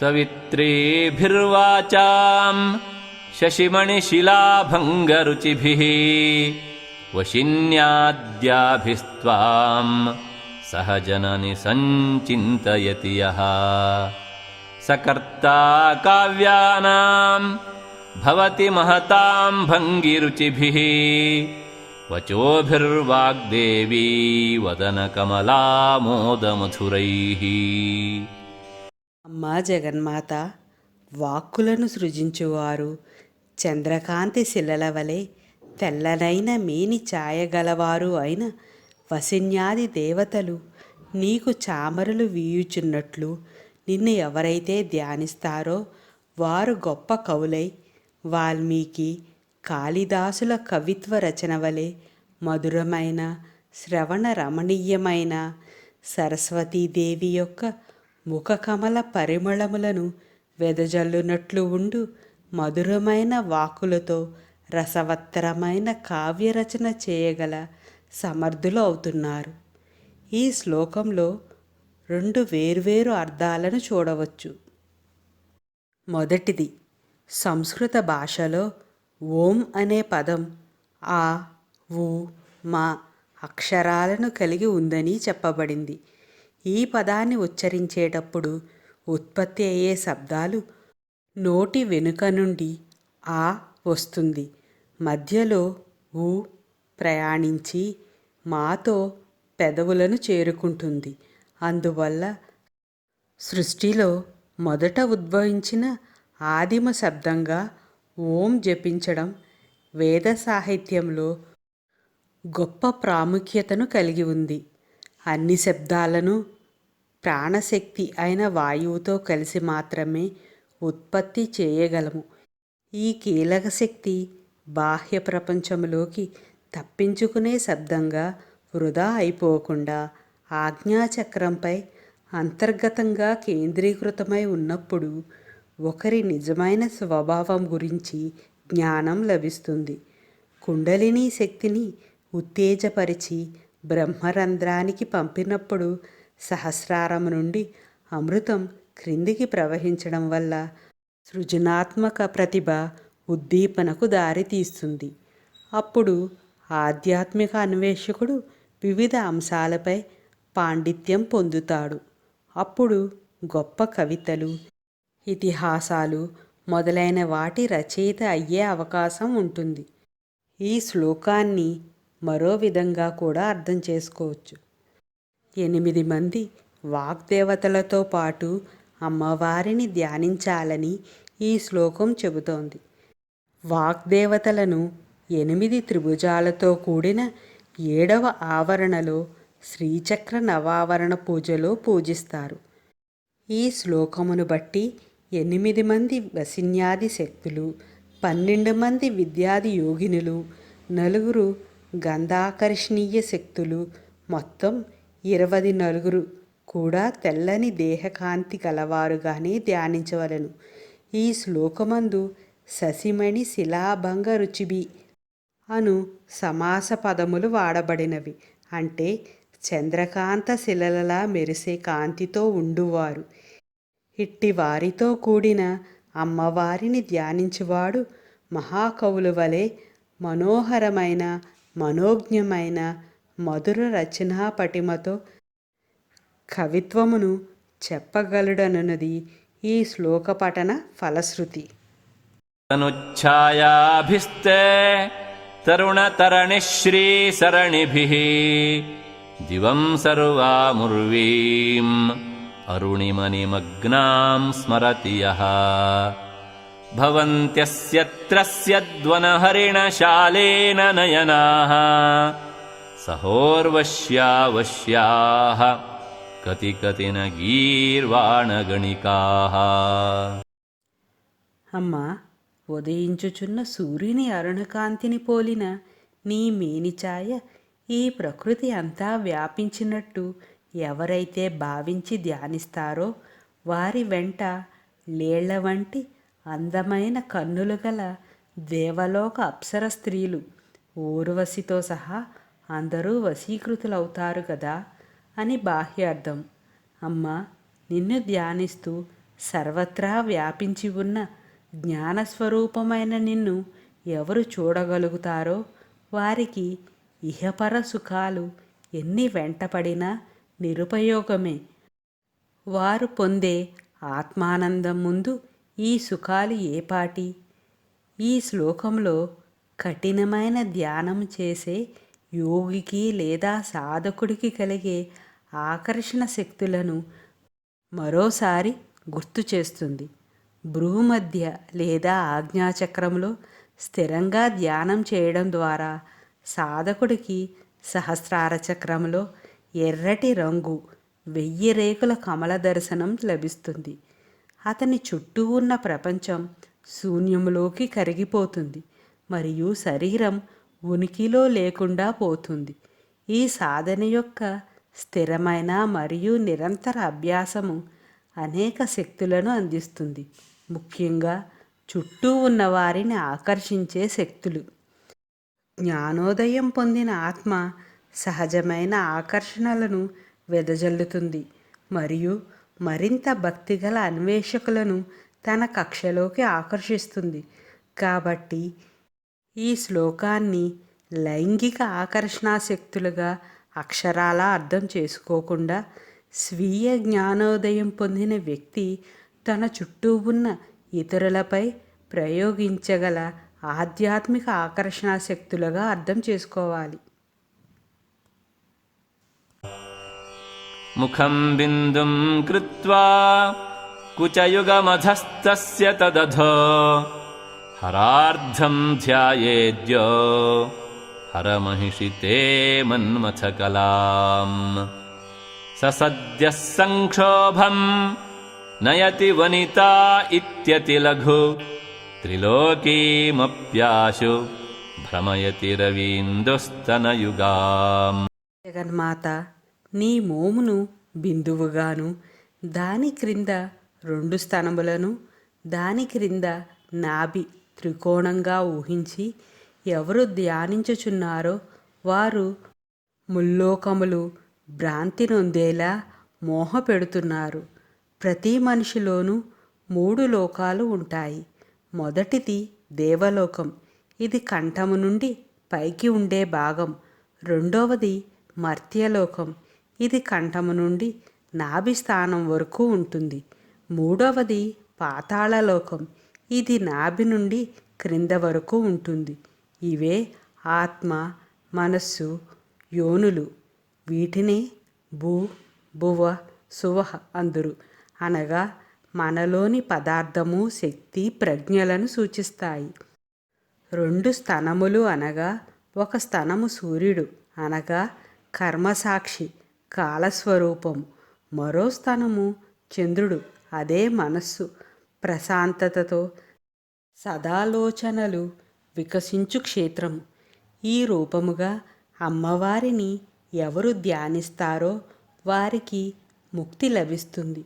सवित्रेभिर्वाचाम् शशिमणिशिलाभङ्गरुचिभिः वशिन्याद्याभिस्त्वाम् सह जननि सञ्चिन्तयति यः। स कर्ता काव्यानाम् भवति महताम् भङ्गिरुचिभिः। वचोभिर्वाग्देवी वदनकमलामोदमधुरैः అమ్మా జగన్మాత వాక్కులను సృజించువారు. చంద్రకాంతి శిలల వలె తెల్లనైన మేని ఛాయగలవారు అయిన వసిన్యాది దేవతలు నీకు చామరులు వీయుచున్నట్లు నిన్ను ఎవరైతే ధ్యానిస్తారో వారు గొప్ప కవులై వాల్మీకి కాళిదాసుల కవిత్వ రచన వలె మధురమైన శ్రవణ రమణీయమైన సరస్వతీదేవి యొక్క ముఖకమల పరిమళములను వెదజల్లునట్లు ఉండు. మధురమైన వాకులతో రసవత్తరమైన కావ్యరచన చేయగల సమర్థులు అవుతున్నారు. ఈ శ్లోకంలో రెండు వేర్వేరు అర్థాలను చూడవచ్చు. మొదటిది సంస్కృత భాషలో ఓం అనే పదం ఆ ఊ మా అక్షరాలను కలిగి ఉందని చెప్పబడింది. ఈ పదాన్ని ఉచ్చరించేటప్పుడు ఉత్పత్తి అయ్యే శబ్దాలు నోటి వెనుక నుండి ఆ వస్తుంది. మధ్యలో ఊ ప్రయాణించి మాతో పెదవులను చేరుకుంటుంది. అందువల్ల సృష్టిలో మొదట ఉద్భవించిన ఆదిమ శబ్దంగా ఓం జపించడం వేద సాహిత్యంలో గొప్ప ప్రాముఖ్యతను కలిగి ఉంది. అన్ని శబ్దాలను ప్రాణశక్తి అయిన వాయువుతో కలిసి మాత్రమే ఉత్పత్తి చేయగలము. ఈ కీలక శక్తి బాహ్య ప్రపంచంలోకి తప్పించుకునే శబ్దంగా వృధా అయిపోకుండా ఆజ్ఞాచక్రంపై అంతర్గతంగా కేంద్రీకృతమై ఉన్నప్పుడు ఒకరి నిజమైన స్వభావం గురించి జ్ఞానం లభిస్తుంది. కుండలిని శక్తిని ఉత్తేజపరిచి బ్రహ్మరంధ్రానికి పంపినప్పుడు సహస్రారం నుండి అమృతం క్రిందికి ప్రవహించడం వల్ల సృజనాత్మక ప్రతిభ ఉద్దీపనకు దారితీస్తుంది అప్పుడు ఆధ్యాత్మిక అన్వేషకుడు వివిధ అంశాలపై పాండిత్యం పొందుతాడు. అప్పుడు గొప్ప కవితలు ఇతిహాసాలు మొదలైన వాటి రచయిత అయ్యే అవకాశం ఉంటుంది. ఈ శ్లోకాన్ని మరో విధంగా కూడా అర్థం చేసుకోవచ్చు. ఎనిమిది మంది వాగ్దేవతలతో పాటు అమ్మవారిని ధ్యానించాలని ఈ శ్లోకం చెబుతోంది. వాగ్దేవతలను ఎనిమిది త్రిభుజాలతో కూడిన ఏడవ ఆవరణలో శ్రీచక్ర నవావరణ పూజలో పూజిస్తారు. ఈ శ్లోకమును బట్టి ఎనిమిది మంది వసిన్యాది శక్తులు పన్నెండు మంది విద్యాది యోగినులు నలుగురు గంధాకర్షణీయ శక్తులు మొత్తం ఇరవై నలుగురు కూడా తెల్లని దేహకాంతి గలవారుగానే ధ్యానించవలను. ఈ శ్లోకమందు శశిమణి శిలాభంగ రుచిబి అను సమాస పదములు వాడబడినవి. అంటే చంద్రకాంత శిలలలా మెరిసే కాంతితో ఉండువారు. ఇట్టి వారితో కూడిన అమ్మవారిని ధ్యానించువాడు మహాకవుల వలె మనోహరమైన మనోజ్ఞమైన మధుర రచనా పటిమతో కవిత్వమును చెప్పగలడనున్నది ఈ శ్లోక పఠన ఫలశ్రుతి తనుఛాయాభిస్తే తరుణతరణిశ్రీసరణిభిः దివం సర్వాముర్వీం అరుణిమనిమగ్నాం స్మరతి सहोर्वश्यावश्याः कति कति न गीर्वाणगणिकाः అమ్మా ఉదయించుచున్న సూర్యుని అరుణకాంతిని పోలిన నీ మేనిఛాయ ఈ ప్రకృతి అంతా వ్యాపించినట్టు ఎవరైతే భావించి ధ్యానిస్తారో వారి వెంట లేళ్ల వంటి అందమైన కన్నులు గల దేవలోక అప్సర స్త్రీలు ఊర్వశితో సహా అందరూ వశీకృతులవుతారు కదా? అని బాహ్యార్థం. అమ్మ నిన్ను ధ్యానిస్తూ సర్వత్రా వ్యాపించి ఉన్న జ్ఞానస్వరూపమైన నిన్ను ఎవరు చూడగలుగుతారో వారికి ఇహపర సుఖాలు ఎన్ని వెంటపడినా నిరుపయోగమే. వారు పొందే ఆత్మానందం ముందు ఈ సుఖాలు ఏపాటి ఈ శ్లోకంలో కఠినమైన ధ్యానం చేసే యోగికి లేదా సాధకుడికి కలిగే ఆకర్షణ శక్తులను మరోసారి గుర్తు చేస్తుంది. భ్రూమధ్య లేదా ఆజ్ఞాచక్రంలో స్థిరంగా ధ్యానం చేయడం ద్వారా సాధకుడికి సహస్రార చక్రంలో ఎర్రటి రంగు వెయ్యి రేకుల కమల దర్శనం లభిస్తుంది. అతని చుట్టూ ఉన్న ప్రపంచం శూన్యంలోకి కరిగిపోతుంది. మరియు శరీరం ఉనికిలో లేకుండా పోతుంది. ఈ సాధన యొక్క స్థిరమైన మరియు నిరంతర అభ్యాసము అనేక శక్తులను అందిస్తుంది. ముఖ్యంగా చుట్టూ ఉన్న వారిని ఆకర్షించే శక్తులు. జ్ఞానోదయం పొందిన ఆత్మ సహజమైన ఆకర్షణలను వెదజల్లుతుంది మరియు మరింత భక్తిగల అన్వేషకులను తన కక్షలోకి ఆకర్షిస్తుంది. కాబట్టి ఈ శ్లోకాన్ని లైంగిక ఆకర్షణాశక్తులుగా అక్షరాలా అర్థం చేసుకోకుండా స్వీయ జ్ఞానోదయం పొందిన వ్యక్తి తన చుట్టూ ఉన్న ఇతరులపై ప్రయోగించగల ఆధ్యాత్మిక ఆకర్షణాశక్తులుగా అర్థం చేసుకోవాలి. ముఖం బిందుం కృత్వా కుచయుగమధస్త తదధో హరార్థం ధ్యాయేద్యో. హరమహిషితే మన్మథకలాం ససద్య సంక్షోభం నయతి వనితా ఇత్యతి లఘు. త్రిలోకీమప్యాశు భ్రమయతి రవీందుస్తనయుగాం. జగన్మాత నీ మోమును బిందువుగాను దాని క్రింద రెండు స్తనములను దాని క్రింద నాభి త్రికోణంగా ఊహించి ఎవరు ధ్యానించుచున్నారో వారు ముల్లోకములు భ్రాంతి నొందేలా మోహపెడుతున్నారు. ప్రతి మనిషిలోనూ మూడు లోకాలు ఉంటాయి. మొదటిది దేవలోకం. ఇది కంఠము నుండి పైకి ఉండే భాగం. రెండవది మర్త్యలోకం. ఇది కంఠము నుండి నాభి స్థానం వరకు ఉంటుంది. మూడవది పాతాళలోకం. ఇది నాభి నుండి క్రింద వరకు ఉంటుంది. ఇవే ఆత్మ మనస్సు యోనులు. వీటినే భూ భువ సువహ అందురు. అనగా మనలోని పదార్థము శక్తి ప్రజ్ఞలను సూచిస్తాయి. రెండు స్తనములు అనగా ఒక స్తనము సూర్యుడు. అనగా కర్మసాక్షి కాలస్వరూపము. మరో స్థనము చంద్రుడు. అదే మనస్సు. ప్రశాంతతతో సదాలోచనలు వికసించు క్షేత్రము ఈ రూపముగా అమ్మవారిని ఎవరు ధ్యానిస్తారో వారికి ముక్తి లభిస్తుంది.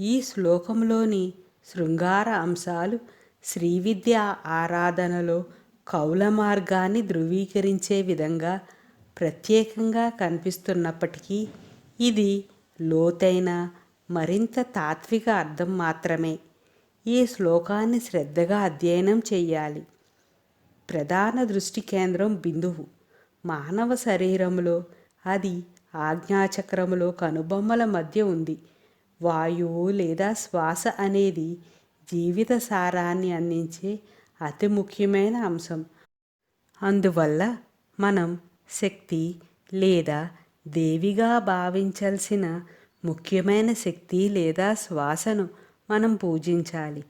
ఈ శ్లోకంలోని శృంగార అంశాలు శ్రీవిద్య ఆరాధనలో కౌల మార్గాన్ని ధృవీకరించే విధంగా ప్రత్యేకంగా కనిపిస్తున్నప్పటికీ ఇది లోతైన మరింత తాత్విక అర్థం మాత్రమే. ఈ శ్లోకాన్ని శ్రద్ధగా అధ్యయనం చేయాలి ప్రధాన దృష్టి కేంద్రం బిందువు. మానవ శరీరంలో అది ఆజ్ఞాచక్రములో కనుబొమ్మల మధ్య ఉంది. వాయువు లేదా శ్వాస అనేది జీవిత సారాన్ని అందించే అతి ముఖ్యమైన అంశం. అందువల్ల మనం శక్తి లేదా దేవిగా భావించాల్సిన ముఖ్యమైన శక్తి లేదా శ్వాసను మనం పూజించాలి.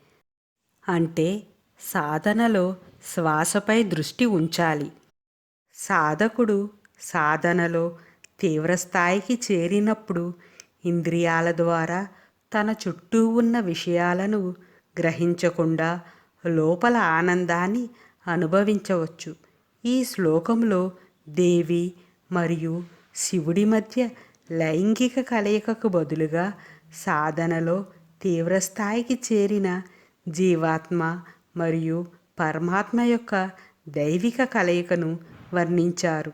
అంటే సాధనలో శ్వాసపై దృష్టి ఉంచాలి. సాధకుడు సాధనలో తీవ్రస్థాయికి చేరినప్పుడు ఇంద్రియాల ద్వారా తన చుట్టూ ఉన్న విషయాలను గ్రహించకుండా లోపల ఆనందాన్ని అనుభవించవచ్చు. ఈ శ్లోకంలో దేవి మరియు శివుడి మధ్య లైంగిక కలయికకు బదులుగా సాధనలో తీవ్రస్థాయికి చేరిన జీవాత్మ మరియు పరమాత్మ యొక్క దైవిక కలయికను వర్ణించారు.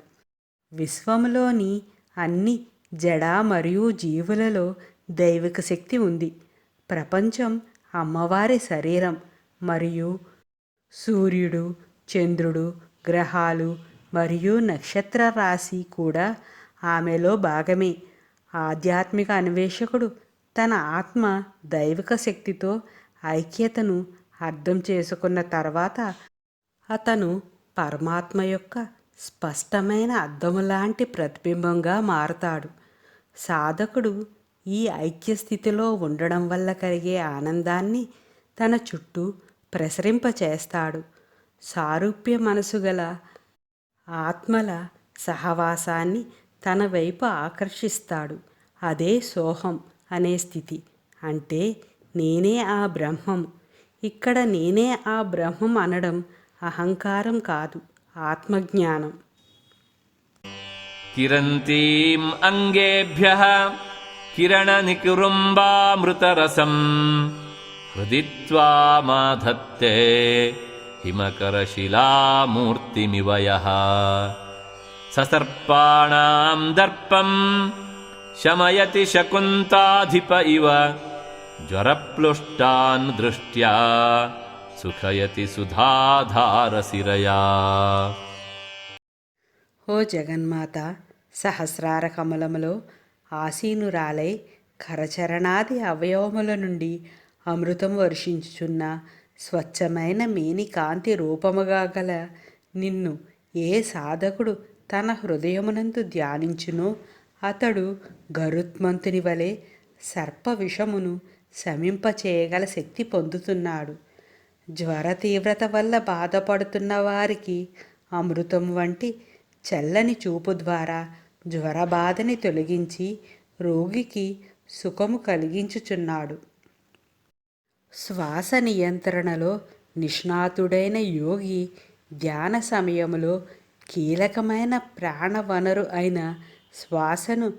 విశ్వంలోని అన్ని జడ మరియు జీవులలో దైవిక శక్తి ఉంది. ప్రపంచం అమ్మవారి శరీరం మరియు సూర్యుడు చంద్రుడు గ్రహాలు మరియు నక్షత్ర రాశి కూడా ఆమెలో భాగమే. ఆధ్యాత్మిక అన్వేషకుడు తన ఆత్మ దైవిక శక్తితో ఐక్యతను అర్థం చేసుకున్న తర్వాత అతను పరమాత్మ యొక్క స్పష్టమైన అద్దము లాంటి ప్రతిబింబంగా మారతాడు. సాధకుడు ఈ ఐక్య స్థితిలో ఉండడం వల్ల కలిగే ఆనందాన్ని తన చుట్టూ ప్రసరింపచేస్తాడు సారూప్య మనసు గల ఆత్మల సహవాసాన్ని తన వైపు ఆకర్షిస్తాడు. అదే సోహం. అనే స్థితి. అంటే నేనే ఆ బ్రహ్మం. ఇక్కడ నేనే ఆ బ్రహ్మం అనడం అహంకారం కాదు ఆత్మజ్ఞానం. కిరంతీం అంగేభ్య కిరణ నికురుంబామృతరసం హృదిత్వా మాధత్తే హిమకరశిలామూర్తిమివయ. ససర్పాణం దర్పం శమయతి శకుంతాధిప ఇవ జ్వరప్లుష్టాన్ దృష్ట్యా సుఖయతి సుధాధారశిరయా హో జగన్మాత సహస్రార కమలములో ఆసీనురాలై కరచరణాది అవయవముల నుండి అమృతం వర్షించుచున్న స్వచ్ఛమైన మేని కాంతి రూపముగా గల నిన్ను ఏ సాధకుడు తన హృదయమునందు ధ్యానించునో? అతడు గరుత్మంతుని వలె సర్ప విషమును శమింపచేయగల శక్తి పొందుతున్నాడు. జ్వర తీవ్రత వల్ల బాధపడుతున్న వారికి అమృతం వంటి చల్లని చూపు ద్వారా జ్వర బాధని తొలగించి రోగికి సుఖము కలిగించుచున్నాడు. శ్వాస నియంత్రణలో నిష్ణాతుడైన యోగి ధ్యాన సమయంలో కీలకమైన ప్రాణవనరు అయిన శ్వాసను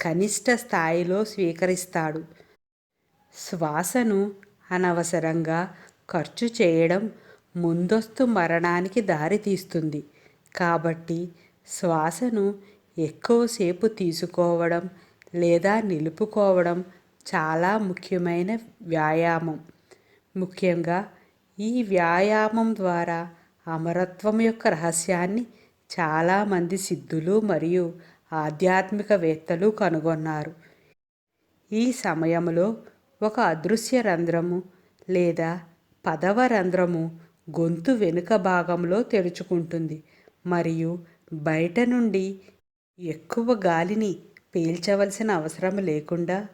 కనిష్ట స్థాయిలో స్వీకరిస్తాడు. శ్వాసను అనవసరంగా ఖర్చు చేయడం ముందస్తు మరణానికి దారితీస్తుంది. కాబట్టి శ్వాసను ఎక్కువసేపు తీసుకోవడం లేదా నిలుపుకోవడం చాలా ముఖ్యమైన వ్యాయామం. ముఖ్యంగా ఈ వ్యాయామం ద్వారా అమరత్వం యొక్క రహస్యాన్ని చాలామంది సిద్ధులు మరియు ఆధ్యాత్మికవేత్తలు కనుగొన్నారు. ఈ సమయంలో ఒక అదృశ్య రంధ్రము లేదా పదవ రంధ్రము గొంతు వెనుక భాగంలో తెరుచుకుంటుంది. మరియు బయట నుండి ఎక్కువ గాలిని పీల్చవలసిన అవసరం లేకుండా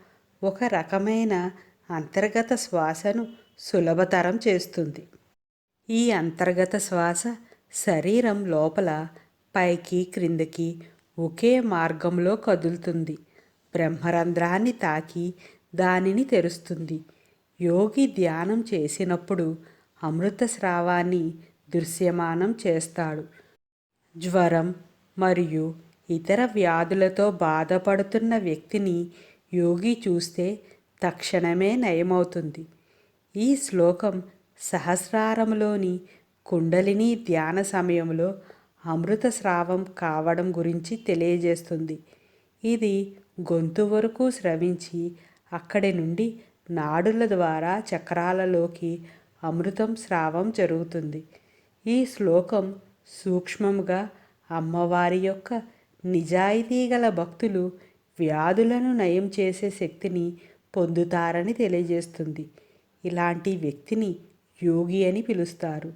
ఒక రకమైన అంతర్గత శ్వాసను సులభతరం చేస్తుంది. ఈ అంతర్గత శ్వాస శరీరం లోపల పైకి క్రిందకి ఒకే మార్గంలో కదులుతుంది. బ్రహ్మరంధ్రాన్ని తాకి దానిని తెరుస్తుంది. యోగి ధ్యానం చేసినప్పుడు అమృత స్రావాన్ని దృశ్యమానం చేస్తాడు. జ్వరం మరియు ఇతర వ్యాధులతో బాధపడుతున్న వ్యక్తిని యోగి చూస్తే తక్షణమే నయమవుతుంది. ఈ శ్లోకం సహస్రారంలోని కుండలిని ధ్యాన సమయంలో అమృత స్రావం కావడం గురించి తెలియజేస్తుంది. ఇది గొంతు వరకు స్రవించి అక్కడి నుండి నాడుల ద్వారా చక్రాలలోకి అమృతం స్రావం జరుగుతుంది. ఈ శ్లోకం సూక్ష్మంగా అమ్మవారి యొక్క నిజాయితీ గల భక్తులు వ్యాధులను నయం చేసే శక్తిని పొందుతారని తెలియజేస్తుంది. ఇలాంటి వ్యక్తిని యోగి అని పిలుస్తారు.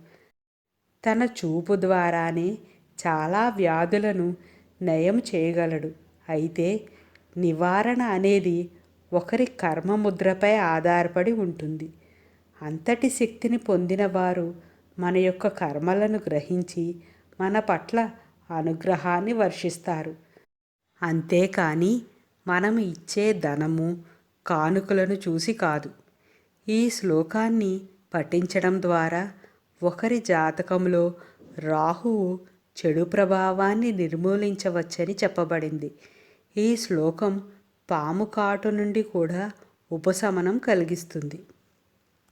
తన చూపు ద్వారానే చాలా వ్యాధులను నయం చేయగలడు. అయితే నివారణ అనేది ఒకరి కర్మముద్రపై ఆధారపడి ఉంటుంది. అంతటి శక్తిని పొందిన వారు మన యొక్క కర్మలను గ్రహించి మన పట్ల అనుగ్రహాన్ని వర్షిస్తారు. అంతేకాని మనం ఇచ్చే ధనము కానుకలను చూసి కాదు. ఈ శ్లోకాన్ని పఠించడం ద్వారా ఒకరి జాతకంలో రాహువు చెడు ప్రభావాన్ని నిర్మూలించవచ్చని చెప్పబడింది. ఈ శ్లోకం పాము కాటు నుండి కూడా ఉపశమనం కలిగిస్తుంది.